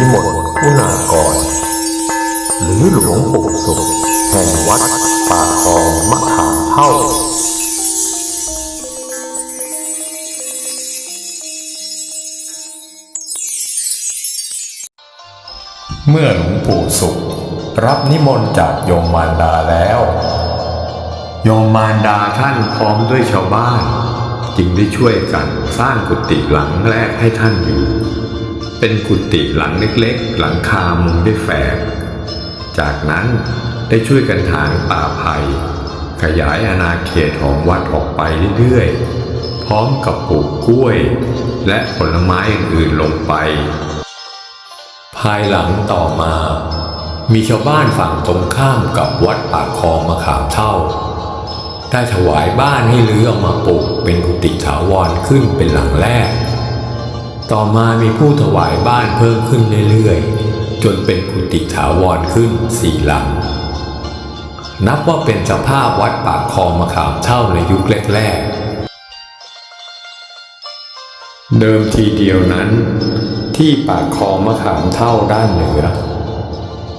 วิมลคุณากร หรือหลวงปู่สุขแห่งวัดป่าคลองมะขามเท่าเมื่อหลวงปู่สุข รับนิมนต์จากโยมมารดาแล้ว โยมมารดาท่านพร้อมด้วยชาวบ้าน จึงได้ช่วยกันสร้างกุฏิหลังแรกให้ท่านอยู่ เป็นกุฏิหลังเล็กๆ หลังคามุงด้วยแฝก จากนั้นได้ช่วยกันถางป่าไผ่ขยายอาณาเขตของวัดออกไปเรื่อยๆ พร้อมกับปลูกกล้วย และผลไม้อื่นๆลงไป ภายหลังต่อมา มีชาวบ้านฝั่งตรงข้ามกับวัดปากคลองมะขามเท่า ได้ถวายบ้านให้ลื้อเอามาปลูกเป็นกุฏิถาวรขึ้นเป็นหลังแรก ต่อมามีผู้ถวายบ้านเพิ่มขึ้นเรื่อยๆ จนเป็นกุฏิถาวรขึ้นสี่หลัง นับว่าเป็นสภาพวัดปากคลองมะขามเท่าในยุคแรกๆ เดิมทีเดียวนั้น ที่ปากคลองมะขามเท่าด้านเหนือ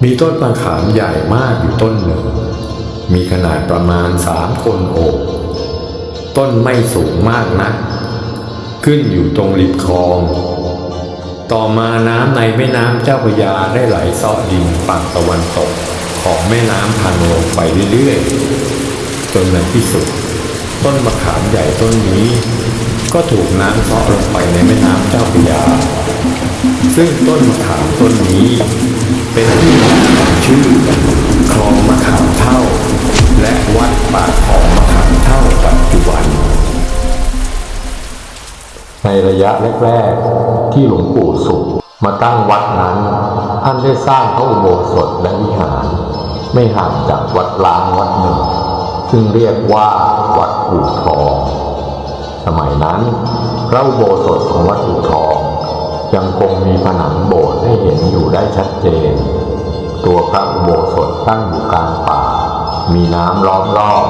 มีต้นมะขามใหญ่มากอยู่ต้นหนึ่ง มีขนาดประมาณสามคนโอบ ต้นไม่สูงมากนัก ขึ้นอยู่ตรงริมคลอง ต่อมาน้ำในแม่น้ำเจ้าพระยาได้ไหลเซาะดินฝั่งตะวันตกของแม่น้ำพังลงไปเรื่อยๆ จนในที่สุด ต้นมะขามใหญ่ต้นนี้ ก็ถูกน้ำเซาะลงไปในแม่น้ำเจ้าพระยา ซึ่งต้นมะขามต้นนี้ เป็นที่มาของชื่อคลองมะขามเท่า และวัดปากคลองมะขามเท่าปัจจุบัน ในระยะแรกๆ ที่หลวงปู่สุข มาตั้งวัดนั้น ท่านได้สร้างพระอุโบสถและวิหาร ไม่ห่างจากวัดล้างวัดหนึ่ง ซึ่งเรียกว่าวัดอู่ทอง สมัยนั้นพระอุโบสถของวัดอู่ทอง ยังคงมีผนังโบสถ์ให้เห็นอยู่ได้ชัดเจน ตัวพระอุโบสถตั้งอยู่กลางป่า มีน้ำล้อมรอบ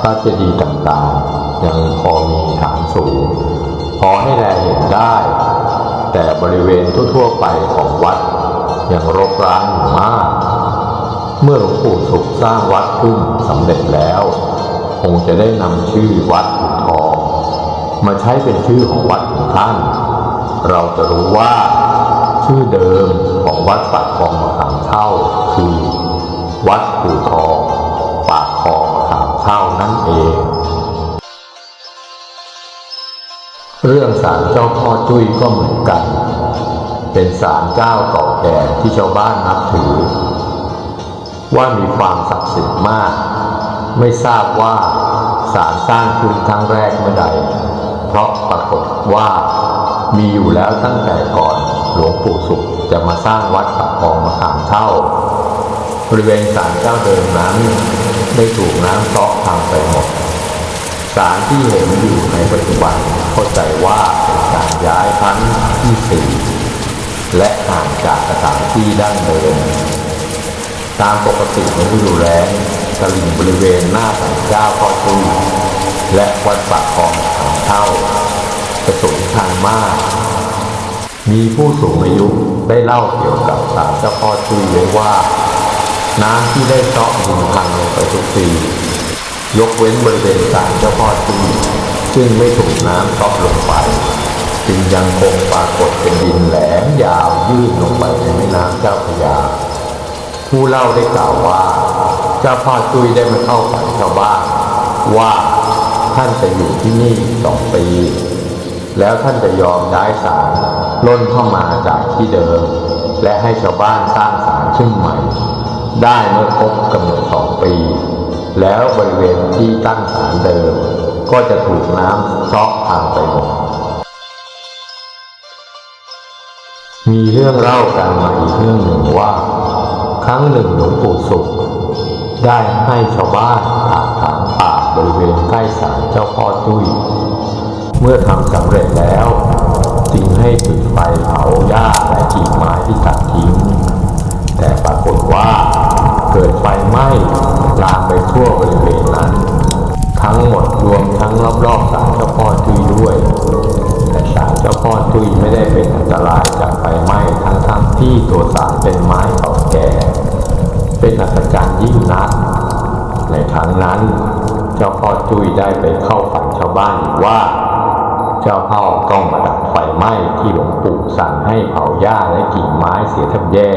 พระเจดีย์ต่างๆ ยังพอมีฐานสูง พอให้แลเห็นได้ แต่บริเวณทั่วๆไปของวัด ยังรกร้างอยู่มาก เมื่อหลวงปู่สุขสร้างวัดขึ้นสำเร็จแล้ว คงจะได้นำชื่อวัดอุทอง มาใช้เป็นชื่อของวัดของท่าน เราจะรู้ว่าชื่อเดิมของวัดปากคลองมะขามเท่าคือ วัดปู่ทองปากคลองมะขามเท่านั่นเอง เรื่องศาลเจ้าพ่อจุ้ยก็เหมือนกัน เป็นศาลเจ้าเก่าแก่ที่ชาวบ้านนับถือ ว่ามีความศักดิ์สิทธิ์มาก ไม่ทราบว่าศาลสร้างขึ้นครั้งแรกเมื่อใด เพราะปรากฏว่ามีอยู่แล้วตั้งแต่ก่อนหลวงปู่สุขจะมาสร้างวัดปากคลองมะขามเท่า บริเวณศาลเจ้าเดิมนั้นได้ถูกน้ำเซาะพังไปหมดศาลที่เห็นอยู่ในปัจจุบันเข้าใจว่าเป็นการย้ายครั้ง สี่และห่างจากสถานที่ดั้งเดิมตามปกติในฤดูแล้งตลิ่งบริเวณหน้าศาลเจ้าพ่อจุ้และวัดปากคลองขามเท่าจะสูงชันมาก มีผู้สูงอายุได้เล่าเกี่ยวกับศาลเจ้าพ่อจุ้ไว้ว่า น้ำที่ได้เซาะดินพังลงไปทุกปียกเว้นบริเวณศาลเจ้าพ่อจุ้ซึ่งไม่ถูกน้ำเซาะลงไป จึงยังคงปรากฏเป็นดินแหลมยาวยื่นลงไปในแม่น้ำเจ้าพระยา ผู้เล่าได้กล่าวว่า เจ้าพ่อจุ้ยได้มาเข้าฝันชาวบ้านว่าท่านจะอยู่ที่นี่สองปี แล้วท่านจะยอมย้ายศาลล้นเข้ามาจากที่เดิม และให้ชาวบ้านสร้างศาลขึ้นใหม่ ได้เมื่อครบกำหนดสองปี แล้วบริเวณที่ตั้งศาลเดิม ก็จะถูกน้ำซาะพังไปหมด มีเรื่องเล่ากันมาอีกเรื่องหนึ่งว่า ครั้งหนึ่งหลวงปู่สุข ได้ให้ชาวบ้านถากถางป่าบริเวณใกล้ศาลเจ้าพ่อตุ้ย เมื่อทำสำเร็จแล้ว จึงให้จุดไฟเผาหญ้าและกิ่งไม้ที่ตัดทิ้ง แต่ปรากฏว่าเกิดไฟไหม้ลามไปทั่วบริเวณนั้น ทั้งหมดรวมทั้งรอบๆศาลเจ้าพ่อตุ้ยด้วยแต่ศาลเจ้าพ่อตุ้ยไม่ได้เป็นอันตราย ที่ตัวสารเป็นไม้เก่าแก่ เป็นอัศจรรย์ยิ่งนัก ในครั้งนั้น เจ้าพ่อจุ้ยได้ไปเข้าฝันชาวบ้านว่า เจ้าพ่อต้องมาดับไฟไหม้ที่หลวงปู่สั่งให้เผาหญ้าและกิ่งไม้เสียทับแย่